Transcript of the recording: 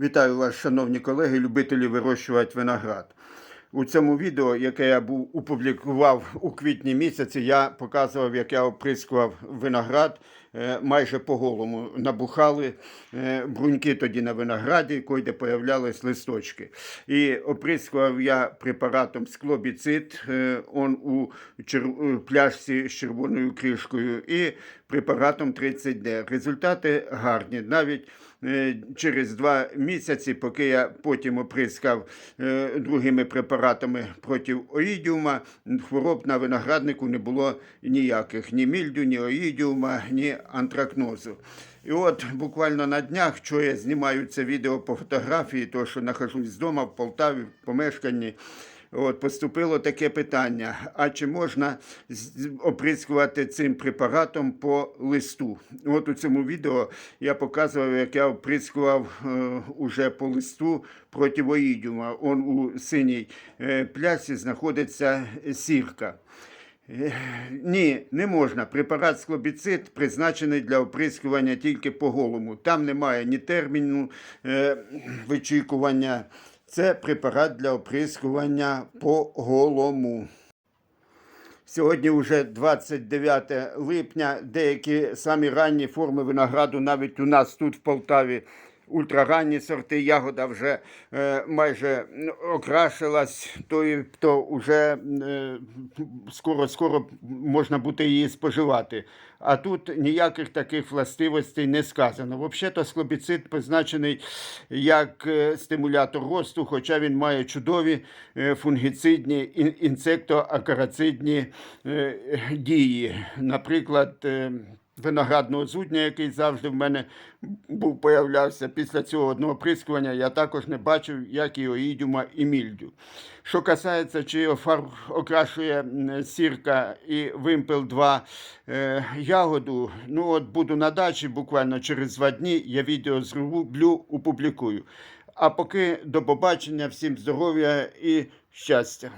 Вітаю вас, шановні колеги, любителі вирощувати виноград. У цьому відео, яке я був опублікував у квітні місяці, я показував, як я оприскував виноград майже по голому. Набухали е, бруньки тоді на винограді, койде появлялись листочки. І оприскував я препаратом склобіцид, е, он у пляшці з червоною кришкою, і препаратом 30D. Результати гарні. Навіть е, через два місяці, поки я потім оприскав е, другими препаратами проти оїдіума, хвороб на винограднику не було ніяких: ні мільдю, ні оїдіума, ні антракнозу. І от буквально на днях, що я знімаю це відео по фотографії, то що нахожусь вдома в Полтаві, в помешканні. От поступило таке питання: а чи можна оприскувати цим препаратом по листу? От у цьому відео я показував, як я оприскував е, уже по листу проти оїдіума. Он у синій е, плясі знаходиться сірка. Е, Ні, не можна. Препарат склобіцид призначений для оприскування тільки по голому. Там немає ні терміну е, вичікування. Це препарат для оприскування по голому. Сьогодні вже 29 липня. Деякі самі ранні форми винограду навіть у нас тут в Полтаві. Ультраранні сорти ягода вже е, майже м, окрашилась, то, то вже е, скоро скоро можна буде її споживати. А тут ніяких таких властивостей не сказано. Взагалі, склобіцид призначений як е, стимулятор росту, хоча він має чудові е, фунгіцидні ін- інсектоакарацидні е, дії. Наприклад, виноградного зудня, який завжди в мене був появлявся після цього одного прискування, я також не бачив, як і оїдюма і мільдю. Що касається, чи офар окрашує сірка і вимпел 2 е, ягоду, ну от буду на дачі буквально через два дні, я відео зроблю, опублікую. А поки до побачення, всім здоров'я і щастя.